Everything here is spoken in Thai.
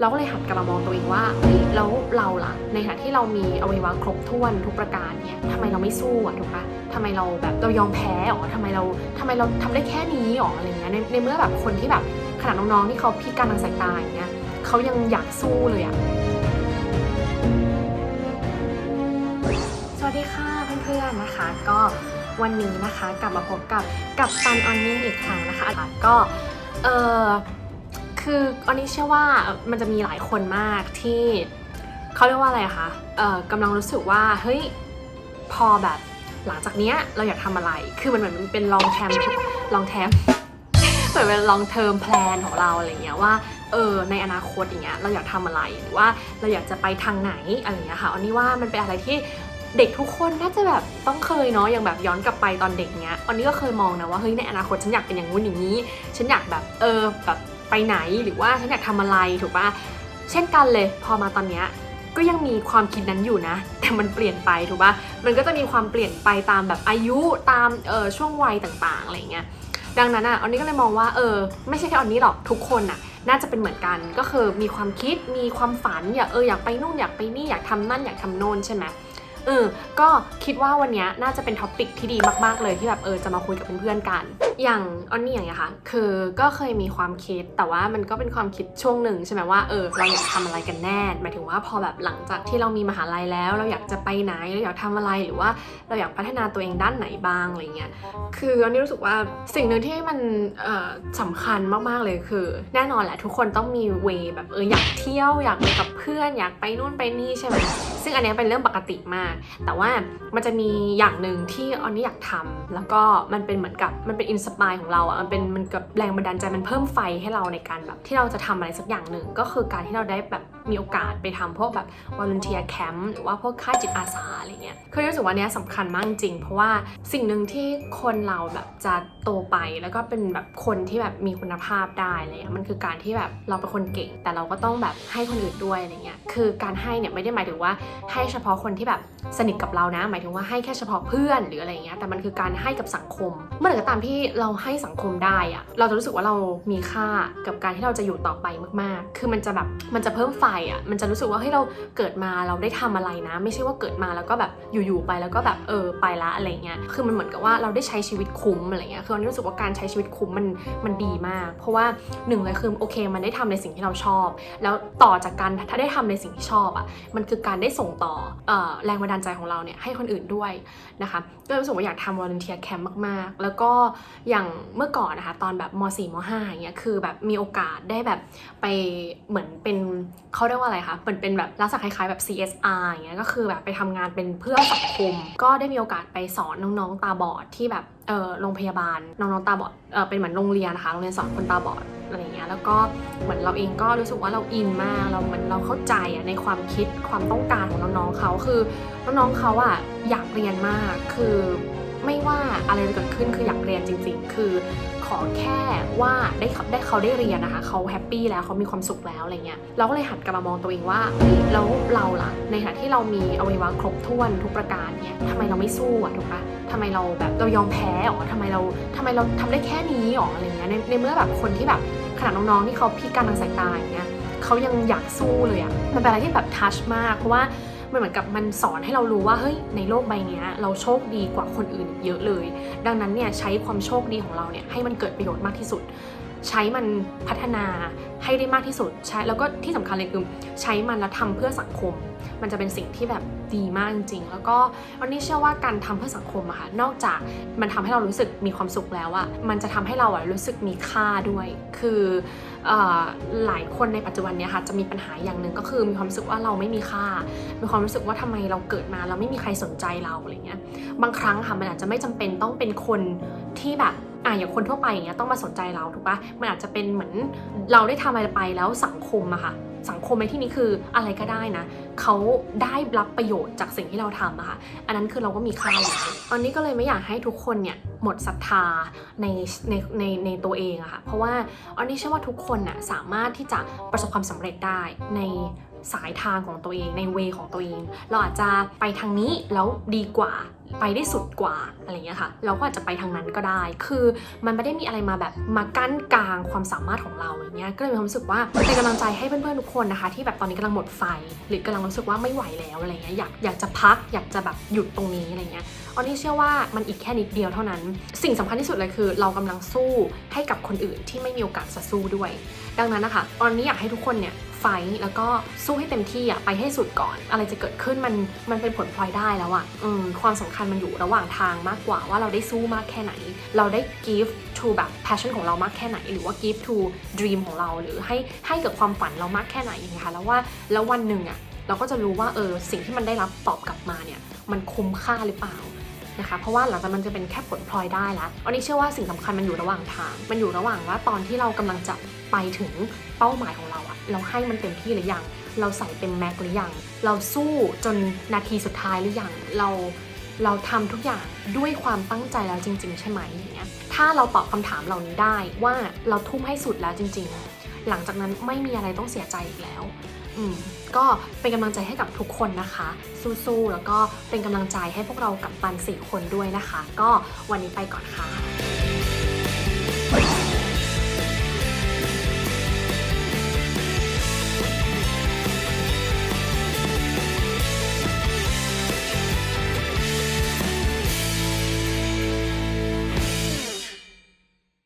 เราก็เลยหันกลับมามองตัวเองว่าเฮ้ยแล้วเราล่ะ ในขณะที่เรามีอวัยวะครบถ้วนทุกประการเนี่ยทำไมเราไม่สู้อะถูกปะทำไมเราแบบเรายอมแพ้หรอทำไมเราทำไมเราทำได้แค่นี้หรออะไรเงี้ยในในเมื่อแบบคนที่แบบขนาดน้องๆที่เขาพิการทางสายตาอย่างเงี้ยเขายังอยากสู้เลยอะสวัสดีค่ะเพื่อนๆนะคะ ก็วันนี้นะคะกลับมาพบกับกับตันออนนี่อีกครั้งนะคะก็เออ คือออนนี่เชื่อว่ามันจะมีหลายคนมากที่เขาเรียกว่าอะไรคะเอ่อกำลังรู้สึกว่าเฮ้ยพอแบบหลังจากเนี้ยเราอยากทำอะไร คือมันเหมือนมันเป็นลองแทมลองแทมเหมือนเป็นลองเทอมแพลนของเราอะไรเงี้ยว่าเออในอนาคตอย่างเงี้ยเราอยากทำอะไรหรือว่าเราอยากจะไปทางไหนอะไรเงี้ยค่ะอันนี้ว่ามันเป็นอะไรที่เด็กทุกคนน่าจะแบบต้องเคยเนาะอย่างแบบย้อนกลับไปตอนเด็กเนี้ยอันนี้ก็เคยมองนะว่าเฮ้ยในอนาคตฉันอยากเป็นอย่างงู้นอย่างนี้ ฉันอยากแบบเออแบบ ไปไหนหรือว่าฉันอยากทำอะไรถูกปะเช่นกันเลยพอมาตอนเนี้ยก็ยังมีความคิดนั้นอยู่นะ แต่มันเปลี่ยนไปถูกปะมันก็จะมีความเปลี่ยนไปตามแบบอายุตามเออช่วงวัยต่างๆอะไรเงี้ยดังนั้นอะอันนี้ก็เลยมองว่าเออไม่ใช่แค่อันนี้หรอกทุกคนอะน่าจะเป็นเหมือนกันก็คือมีความคิดมีความฝันอยากเอออยากไปนู่นอยากไปนี่อยากทำนั่นอยากทำโน่นใช่ไหมเออก็คิดว่าวันนี้น่าจะเป็นท็อปิกที่ดีมากๆเลยที่แบบเออจะมาคุยกับเพื่อนๆกัน อย่างออนนี่อย่างเงี้ยค่ะ คือก็เคยมีความคิด แต่ว่ามันก็เป็นความคิดช่วงหนึ่งใช่ไหมว่าเออเราอยากทำอะไรกันแน่หมายถึงว่าพอแบบหลังจากที่เรามีมหาลัยแล้ว เราอยากจะไปไหนเราอยากทำอะไรหรือว่าเราอยากพัฒนาตัวเองด้านไหนบ้างอะไรเงี้ยคืออันนี้รู้สึกว่าสิ่งหนึ่งที่มันเอ่อสำคัญมากๆเลยคือ แน่นอนแหละทุกคนต้องมีเวแบบเอออยากเที่ยวอยากไปกับเพื่อน อยากไปนู่นไปนี่ใช่ไหมซึ่งอันนี้เป็นเรื่องปกติมาก แต่ว่ามันจะมีอย่างหนึ่งที่อันนี้อยากทำแล้วก็มันเป็นเหมือนกับมันเป็นอินสปายของเราอะมันเป็นมันกับแรงบันดาลใจมันเพิ่มไฟให้เราในการแบบที่เราจะทำอะไรสักอย่างหนึ่งก็คือการที่เราได้แบบมีโอกาสไปทำพวกแบบวอล u n เทียแคมป์หรือว่าพวกค่ายจิตอาสาอะไรเงี้ยคือรู้สึกว่าเนี้ยสำคัญมากจริง เพราะว่าสิ่งหนึ่งที่คนเราแบบจะโตไปแล้วก็เป็นแบบคนที่แบบมีคุณภาพได้อะไรเลยมันคือการที่แบบเราเป็นคนเก่ง แต่เราก็ต้องแบบให้คนอื่นด้วยอะไรเงี้ยคือการให้เนี่ยไม่ได้หมายถึงว่าให้เฉพาะคนที่แบบสนิทกับเรานะ หมายถึงว่าให้แค่เฉพาะเพื่อนหรืออะไรเงี้ยแต่มันคือการให้กับสังคม เมื่อไหร่ก็ตามที่เราให้สังคมได้อะเราจะรู้สึกว่าเรามีค่ากับการที่เราจะอยู่ต่อไปมากๆ คือมันจะแบบมันจะเพิ่มไฟอะมันจะรู้สึกว่าเฮ้ยเราเกิดมาเราได้ทำอะไรนะ ไม่ใช่ว่าเกิดมาแล้วก็แบบอยู่ๆไปแล้วก็แบบเออไปละอะไรเงี้ยคือมันเหมือนกับว่าเราได้ใช้ชีวิตคุ้มอะไรเงี้ยคืออันรู้สึกว่าการใช้ชีวิตคุ้มมันมันดีมาก เพราะว่าหนึ่งเลยคือโอเค มันได้ทำในสิ่งที่เราชอบ แล้วต่อจากการถ้าได้ทำในสิ่งที่ชอบอะมันคือการได้ส่งต่อออแรงบันดาลใจของเราเนี่ยให้คนอื่นด้วยนะคะก็รู้สึกว่าอยากทำวอล u n เทียแคมป์มากๆ แล้วก็อย่างเมื่อก่อนนะคะตอนแบบม .4 ม .5 อย่างเงี้ยคือแบบมีโอกาสได้แบบไปเหมือนเป็นเขาเรียกว่าอะไรคะเหมือนเป็นแบบลักษณะคล้ายๆแบบ CSR อย่างเงี้ยก็คือแบบไปทำงานเป็นเพื่อสังคม ก็ได้มีโอกาสไปสอนน้องๆตาบอดที่แบบเออโรงพยาบาลน้องๆตาบอดเออเป็นเหมือนโรงเรียนนะคะโรงเรียนสอนคนตาบอดอะไรเงี้ยแล้วก็เหมือนเราเองก็รู้สึกว่าเราอินมากเราเหมือนเราเข้าใจอะในความคิดความต้องการของน้องๆเขาคือน้องๆเขาอะอยากเรียนมากคือไม่ว่าอะไรจะเกิดขึ้นคืออยากเรียนจริง ๆ คือ อแค่ว่าได้เขาได้เขาได้เรียนนะคะเขาแฮปปี้แล้วเขามีความสุขแล้วอะไรเงี้ยเราก็เลยหันกลับมามองตัวเองว่าเฮ้ยแล้วเราล่ะในขณะที่เรามีอวัยวะครบถ้วนทุกประการเนี่ยทำไมเราไม่สู้อะถูกปะทำไมเราแบบเรายอมแพ้หรอทำไมเราทำไมเราทำได้แค่นี้หรออะไรเงี้ยในในเมื่อแบบคนที่แบบขนาดน้องๆที่เขาพิการทางสายตาอย่างเงี้ยเขายังอยากสู้เลยอะมันเป็นอะไรที่แบบทัชมากเพราะว่า มันเหมือนกับมันสอนให้เรารู้ว่าเฮ้ยในโลกใบนี้เราโชคดีกว่าคนอื่นเยอะเลย ดังนั้นเนี่ยใช้ความโชคดีของเราเนี่ยให้มันเกิดประโยชน์มากที่สุด ใช้มันพัฒนาให้ได้มากที่สุดใช้แล้วก็ที่สำคัญเลยคือใช้มันแล้วทำเพื่อสังคม มันจะเป็นสิ่งที่แบบดีมากจริงๆ แล้วก็วันนี้เชื่อว่าการทำเพื่อสังคมอะค่ะนอกจากมันทำให้เรารู้สึกมีความสุขแล้วอะมันจะทำให้เราอะรู้สึกมีค่าด้วย คืออหลายคนในปัจจุบันเนี้ยค่ะจะมีปัญหาอย่างหนึ่งก็คือมีความรู้สึกว่าเราไม่มีค่า มีความรู้สึกว่าทำไมเราเกิดมาเราไม่มีใครสนใจเราอะไรเงี้ยบางครั้งค่ะมันอาจจะไม่จำเป็นต้องเป็นคนที่แบบ อะอย่างคนทั่วไปอย่างเงี้ยต้องมาสนใจเราถูกปะมันอาจจะเป็นเหมือนเราได้ทำอะไรไปแล้วสังคมอะค่ะสังคมในที่นี้คืออะไรก็ได้นะเขาได้รับประโยชน์จากสิ่งที่เราทำอะค่ะ อันนั้นคือเราก็มีค่าอยู่แล้วอันนี้ก็เลยไม่อยากให้ทุกคนเนี่ยหมดศรัทธาในในในในตัวเองอะค่ะ เพราะว่าอันนี้เชื่อว่าทุกคนน่ะสามารถที่จะประสบความสำเร็จได้ใน สายทางของตัวเองในเวของตัวเอง เราอาจจะไปทางนี้แล้วดีกว่าไปได้สุดกว่าอะไรเงี้ยค่ะ เราก็อาจจะไปทางนั้นก็ได้ คือมันไม่ได้มีอะไรมาแบบมากั้นกลางความสามารถของเราอย่างเงี้ย ก็เลยมีความรู้สึกว่าเป็นกำลังใจให้เพื่อนๆทุกคนนะคะ ที่แบบตอนนี้กำลังหมดไฟ หรือกำลังรู้สึกว่าไม่ไหวแล้วอะไรเงี้ย อยากอยากจะพักอยากจะแบบหยุดตรงนี้อะไรเงี้ยออนนี่เชื่อว่ามันอีกแค่นิดเดียวเท่านั้น สิ่งสำคัญที่สุดเลยคือ เรากำลังสู้ให้กับคนอื่นที่ไม่มีโอกาสจะสู้ด้วย ดังนั้นนะคะออนนี่อยากให้ทุกคนเนี่ย ไฟท์แล้วก็สู้ให้เต็มที่อะไปให้สุดก่อน อะไรจะเกิดขึ้นมันมันเป็นผลพลอยได้แล้วอะอืมความสำคัญมันอยู่ระหว่างทางมากกว่าว่าเราได้สู้มากแค่ไหน เราได้ give to แบบ passion ของเรามากแค่ไหน หรือว่า give to dream ของเราหรือให้ให้กับความฝันเรามากแค่ไหนอย่างเงี้ยค่ะแล้วว่าแล้ววันหนึ่งอะเราก็จะรู้ว่าเออสิ่งที่มันได้รับตอบกลับมาเนี่ยมันคุ้มค่าหรือเปล่านะคะเพราะว่าหลังจากมันจะเป็นแค่ผลพลอยได้แล้วอันนี้เชื่อว่าสิ่งสำคัญมันอยู่ระหว่างทาง มันอยู่ระหว่างว่าตอนที่เรากำลังจะไปถึงเป้าหมายของเรา เราให้มันเต็มที่หรือยัง เราใส่เต็มแม็กหรือยัง เราสู้จนนาทีสุดท้ายหรือยัง เราเราทำทุกอย่างด้วยความตั้งใจแล้วจริง ๆ ใช่ไหมอย่างเงี้ย ถ้าเราตอบคำถามเหล่านี้ได้ว่าเราทุ่มให้สุดแล้วจริง ๆ หลังจากนั้นไม่มีอะไรต้องเสียใจอีกแล้ว อืมก็เป็นกำลังใจให้กับทุกคนนะคะ สู้ๆแล้วก็เป็นกำลังใจให้พวกเรากับปันสี่คนด้วยนะคะ ก็วันนี้ไปก่อนค่ะ